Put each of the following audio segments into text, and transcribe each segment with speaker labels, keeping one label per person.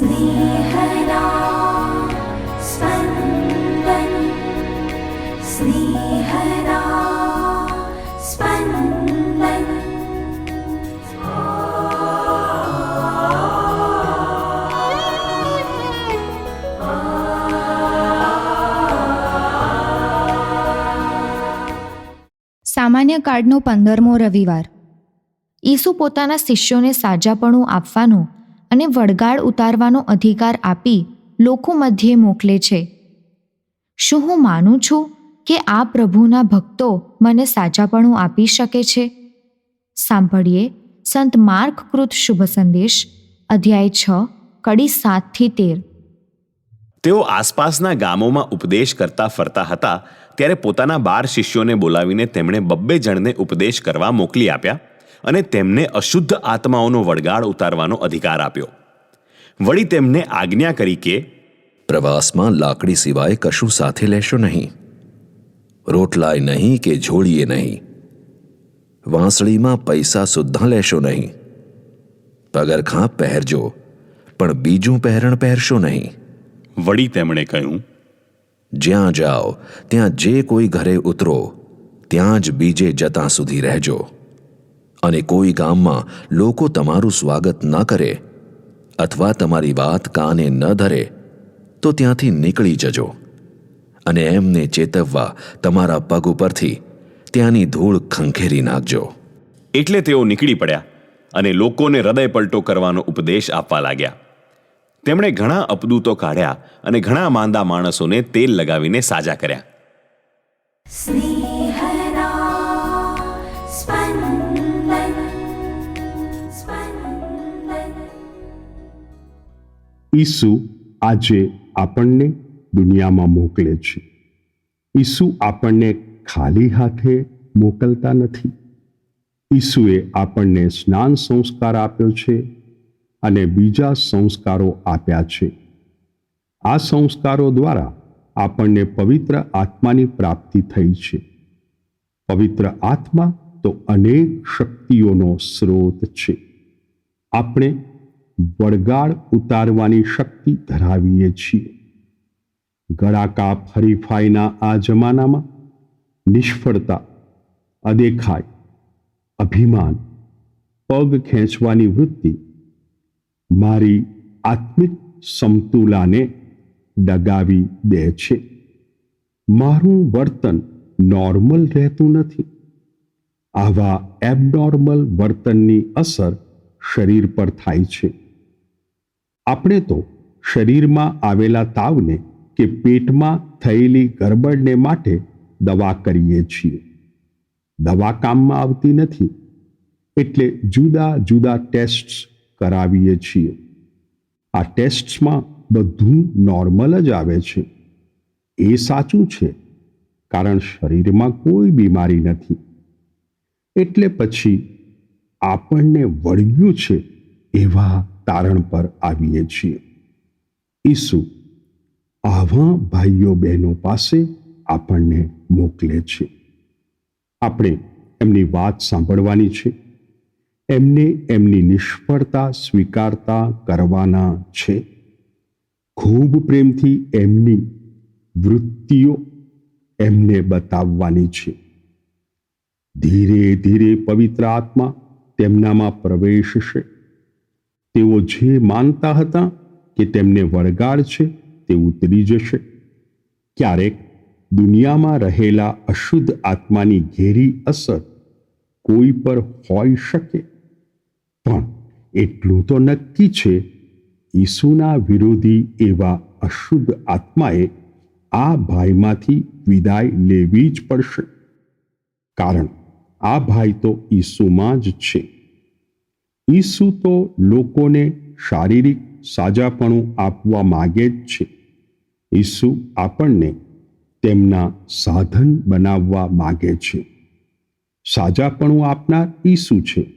Speaker 1: स्नेहदा स्पन्दन् स्नेहदा स्पन्दन्
Speaker 2: સામાન્ય કાર્ડનો પંદરમો રવિવાર ઈસુ પોતાના શિષ્યોને સાજાપણું આપવાનો અને વળગાડ ઉતારવાનો અધિકાર આપી લોકો મધ્યે મોકલે છે. શું હું માનું છું કે આ પ્રભુના ભક્તો મને સાચાપણું આપી શકે છે? સાંભળીએ સંત માર્ક કૃત શુભ સંદેશ, અધ્યાય છ, કડી સાતથી તેર.
Speaker 3: તેઓ આસપાસના ગામોમાં ઉપદેશ કરતા ફરતા હતા, ત્યારે પોતાના બાર શિષ્યોને બોલાવીને તેમણે બબ્બે જણને ઉપદેશ કરવા મોકલી આપ્યા. અને તેમને અશુદ્ધ આત્માઓનો વળગાડ ઉતારવાનો અધિકાર આપ્યો. વળી તેમને આજ્ઞા કરી કે
Speaker 4: પ્રવાસમાં લાકડી સિવાય કશું સાથે લેશો નહીં. રોટલાય નહીં કે જોડીએ નહીં. વાંસળીમાં પૈસા સુદ્ધા લેશો નહીં. પગરખાં પહેરજો પણ બીજું પહેરણ પહેરશો નહીં.
Speaker 3: વળી તેમણે કહ્યું
Speaker 4: જ્યાં જાઓ ત્યાં જે કોઈ ઘરે ઉતરો ત્યાં જ બીજે જતાં સુધી રહેજો. અને કોઈ ગામમાં લોકો તમારું સ્વાગત ન કરે અથવા તમારી વાત કાને ન ધરે તો ત્યાંથી નીકળી જજો. અને એમને ચેતવવા તમારા પગ ઉપરથી ત્યાંની ધૂળ ખંખેરી નાખજો.
Speaker 3: એટલે તેઓ નીકળી પડ્યા અને લોકોને હૃદય પલટો કરવાનો ઉપદેશ આપવા લાગ્યા. તેમણે ઘણા અપદૂતો કાઢ્યા અને ઘણા માંદા માણસોને તેલ લગાવીને સાજા કર્યા.
Speaker 5: ઈસુ આજે આપણને દુનિયામાં મોકલે છે. ઈસુ આપણને ખાલી હાથે મોકલતા નથી. ઈસુએ આપણને સ્નાન સંસ્કાર આપ્યો છે અને બીજા સંસ્કારો આપ્યા છે. આ સંસ્કારો દ્વારા આપણને પવિત્ર આત્માની પ્રાપ્તિ થઈ છે. પવિત્ર આત્મા તો અનેક શક્તિઓનો સ્રોત છે. આપણે વળગાડ ઉતારવાની શક્તિ ધરાવીએ છીએ. ગળાકાપ હરીફાઈના આ જમાનામાં નિષ્ફળતા, અદેખાય, અભિમાન, પગ ખેંચવાની વૃત્તિ મારી આત્મિક સમતુલાને ડગાવી દે છે. મારું વર્તન નોર્મલ રહેતું નથી. આવા એબનોર્મલ વર્તનની અસર શરીર પર થાય છે. આપણે તો શરીરમાં આવેલા તાવને કે પેટમાં થયેલી ગરબડને માટે દવા કરીએ છીએ. દવા કામમાં આવતી નથી. એટલે જુદા જુદા ટેસ્ટ કરાવીએ છીએ. આ ટેસ્ટમાં બધું નોર્મલ જ આવે છે. એ સાચું છે, કારણ શરીરમાં કોઈ બીમારી નથી. એટલે પછી આપણને વળગ્યું છે એવા તારણ પર આવીએ છીએ. ઈસુ આવા ભાઈઓ બહેનો પાસે આપણને મોકલે છે. આપણે એમની વાત સાંભળવાની છે. એમને એમની નિષ્ફળતા સ્વીકારતા કરવાના છે. ખૂબ પ્રેમથી એમની વૃત્તિઓ એમને બતાવવાની છે. ધીરે ધીરે પવિત્ર આત્મા તેમનામાં પ્રવેશશે. તેઓ જે માનતા હતા કે તેમને વળગાડ છે, તે ઉતરી જશે. ક્યારેક દુનિયામાં રહેલા અશુદ્ધ આત્માની ઘેરી અસર કોઈ પર હોઈ શકે. પણ એટલું તો નક્કી છે, ઈસુના વિરોધી એવા અશુદ્ધ આત્માએ આ ભાઈમાંથી વિદાય લેવી જ પડશે. કારણ આ ભાઈ તો ઈસુમાં જ છે. ઈસુ તો લોકોને શારીરિક સાજાપણું આપવા માગે જ છે. ઈસુ આપણને તેમના સાધન બનાવવા માગે છે. સાજાપણું આપનાર ઈસુ છે.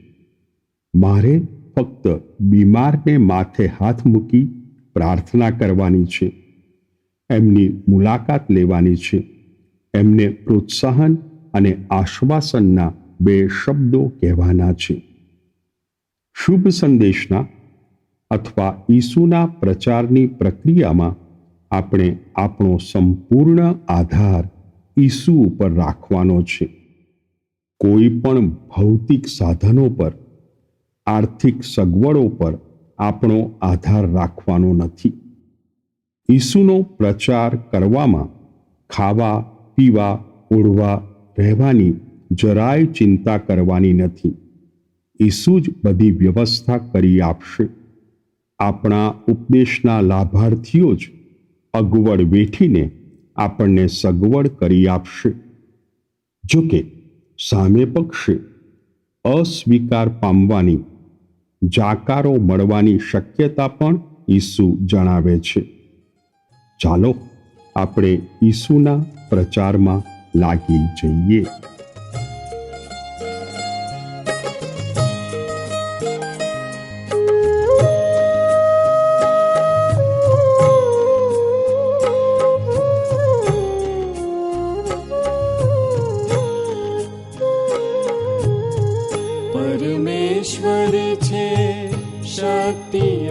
Speaker 5: મારે ફક્ત બીમારને માથે હાથ મૂકી પ્રાર્થના કરવાની છે. એમની મુલાકાત લેવાની છે. એમને પ્રોત્સાહન અને આશ્વાસનના બે શબ્દો કહેવાના છે. શુભ સંદેશના અથવા ઈસુના પ્રચારની પ્રક્રિયામાં આપણે આપણો સંપૂર્ણ આધાર ઈસુ ઉપર રાખવાનો છે. કોઈ પણ ભૌતિક સાધનો પર, આર્થિક સગવડો પર આપણો આધાર રાખવાનો નથી. ઈસુનો પ્રચાર કરવામાં ખાવા, પીવા ઓઢવા રહેવાની જરાય ચિંતા કરવાની નથી. ઈસુ જ બધી વ્યવસ્થા કરી આપશે. આપણા ઉપદેશના લાભાર્થીઓ જ અગવડ વેઠીને આપણને સગવડ કરી આપશે. જોકે સામે પક્ષે અસ્વીકાર પામવાની, જાકારો મળવાની શક્યતા પણ ઈસુ જણાવે છે. ચાલો આપણે ઈસુના પ્રચારમાં લાગી જઈએ.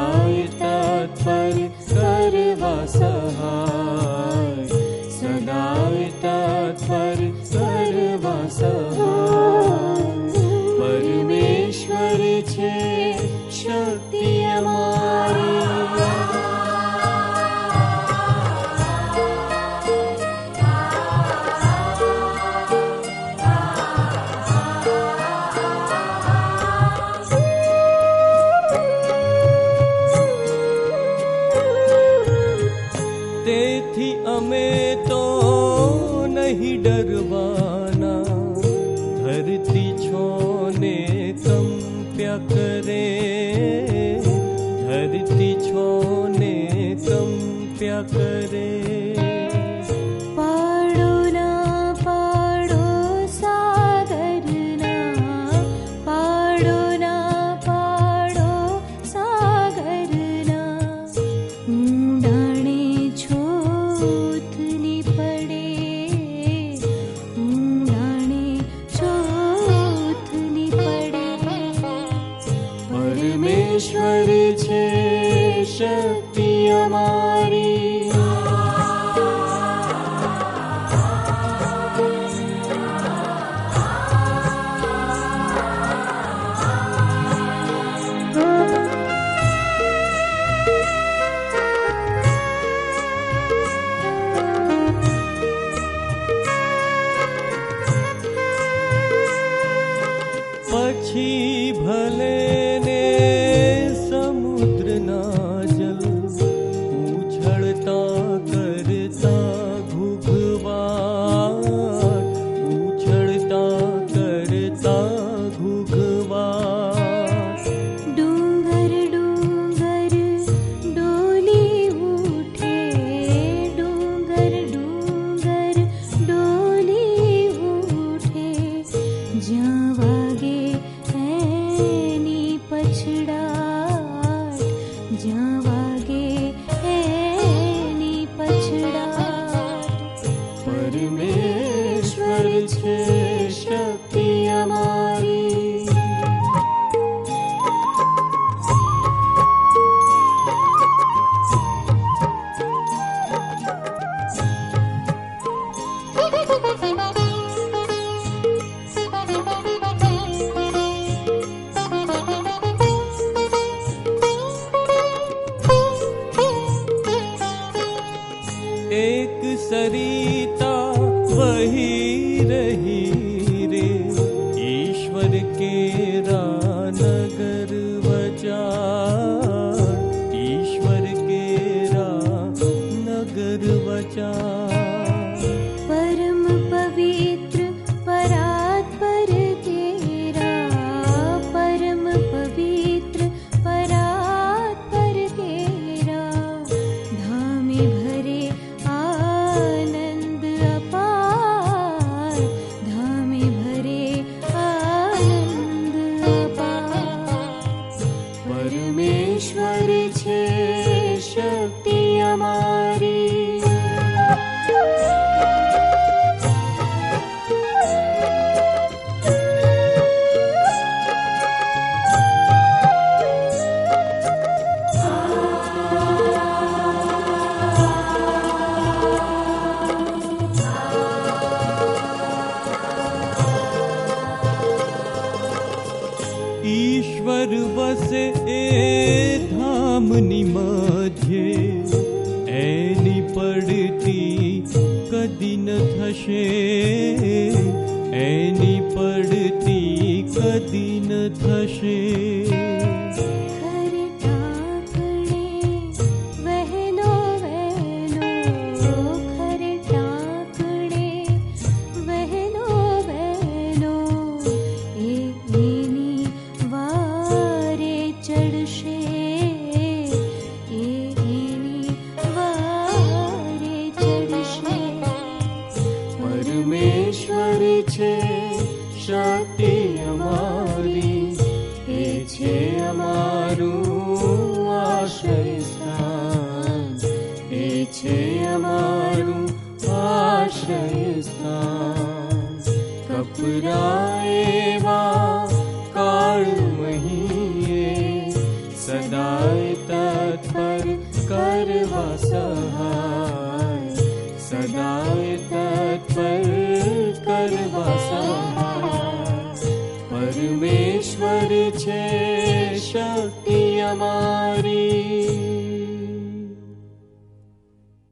Speaker 6: य तत्पर्यवासत्पर्य ધરતી તમ ત્યાં કરે. શક્તિ અમારી થશે એની પડતી કદી ન થશે અમારી એ છે અમારું આશ્રય સ્થાન એ છે અમારું આશ્રય સ્થાન કપરાએવા કાળ મહીએ સદાય તત્પર કરવા સહાય